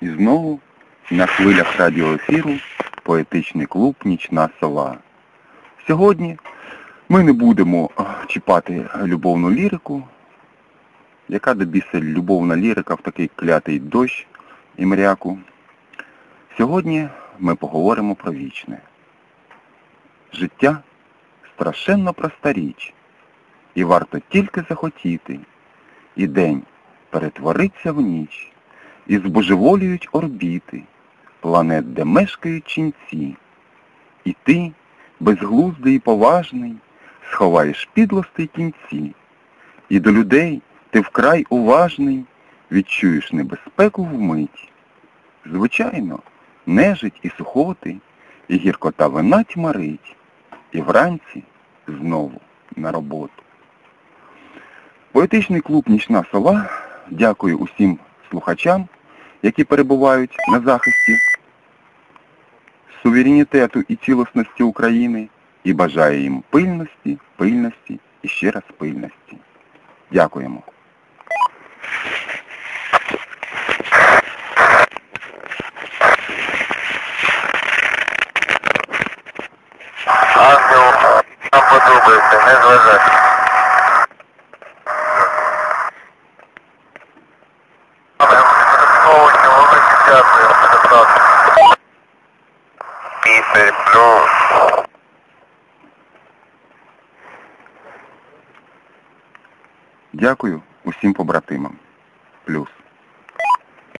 І знову на хвилях радіоефіру поетичний клуб Нічна сова. Сьогодні ми не будемо чіпати любовну лірику, яка до біса любовна лірика в такий клятий дощ і мряку. Сьогодні ми поговоримо про вічне. Життя страшенно проста річ, і варто тільки захотіти, і день перетвориться в ніч, і збожеволюють орбіти, планет, де мешкають ченці. І ти, безглуздий і поважний, сховаєш підлости й кінці, і до людей ти вкрай уважний, відчуєш небезпеку вмить. Звичайно, нежить і сухоти, і гіркота вина тьмарить, і вранці знову на роботу. Поетичний клуб Нічна сова дякує усім слухачам, які перебувають на захисті суверенітету і цілісності України і бажає їм пильності, пильності і ще раз пильності. Дякуємо. Ангел, нам подобається, не зважай. Пісень плюс. Дякую усім побратимам. Плюс.